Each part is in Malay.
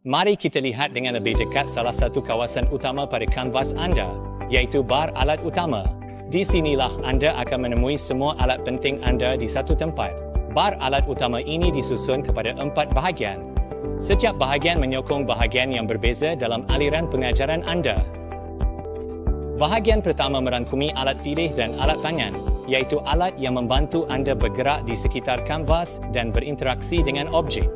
Mari kita lihat dengan lebih dekat salah satu kawasan utama pada kanvas anda, iaitu bar alat utama. Di sinilah anda akan menemui semua alat penting anda di satu tempat. Bar alat utama ini disusun kepada empat bahagian. Setiap bahagian menyokong bahagian yang berbeza dalam aliran pengajaran anda. Bahagian pertama merangkumi alat pilih dan alat tangan, iaitu alat yang membantu anda bergerak di sekitar kanvas dan berinteraksi dengan objek.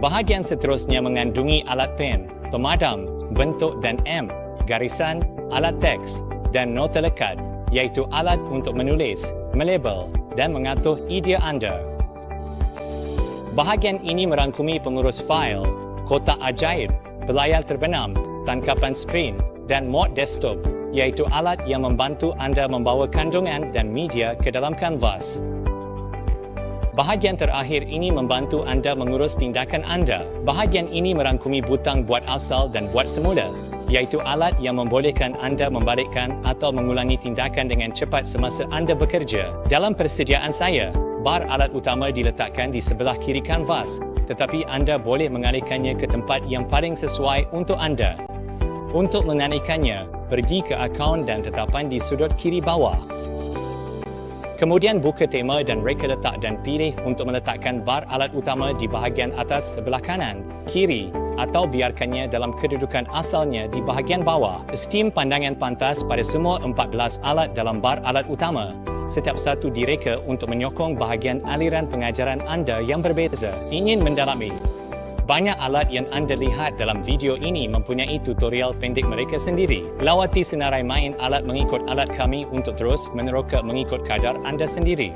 Bahagian seterusnya mengandungi alat pen, pemadam, bentuk dan M, garisan, alat teks dan nota lekat, iaitu alat untuk menulis, melabel dan mengatur idea anda. Bahagian ini merangkumi pengurus fail, kotak ajaib, belayar terbenam, tangkapan skrin dan mod desktop iaitu alat yang membantu anda membawa kandungan dan media ke dalam kanvas. Bahagian terakhir ini membantu anda mengurus tindakan anda. Bahagian ini merangkumi butang buat asal dan buat semula, iaitu alat yang membolehkan anda membalikkan atau mengulangi tindakan dengan cepat semasa anda bekerja. Dalam persediaan saya, bar alat utama diletakkan di sebelah kiri kanvas, tetapi anda boleh mengalihkannya ke tempat yang paling sesuai untuk anda. Untuk mengalihkannya, pergi ke akaun dan tetapan di sudut kiri bawah. Kemudian buka tema dan reka letak dan pilih untuk meletakkan bar alat utama di bahagian atas sebelah kanan, kiri atau biarkannya dalam kedudukan asalnya di bahagian bawah. Steam pandangan pantas pada semua 14 alat dalam bar alat utama. Setiap satu direka untuk menyokong bahagian aliran pengajaran anda yang berbeza. Ingin mendalami? Banyak alat yang anda lihat dalam video ini mempunyai tutorial pendek mereka sendiri. Lawati senarai main alat mengikut alat kami untuk terus meneroka mengikut kadar anda sendiri.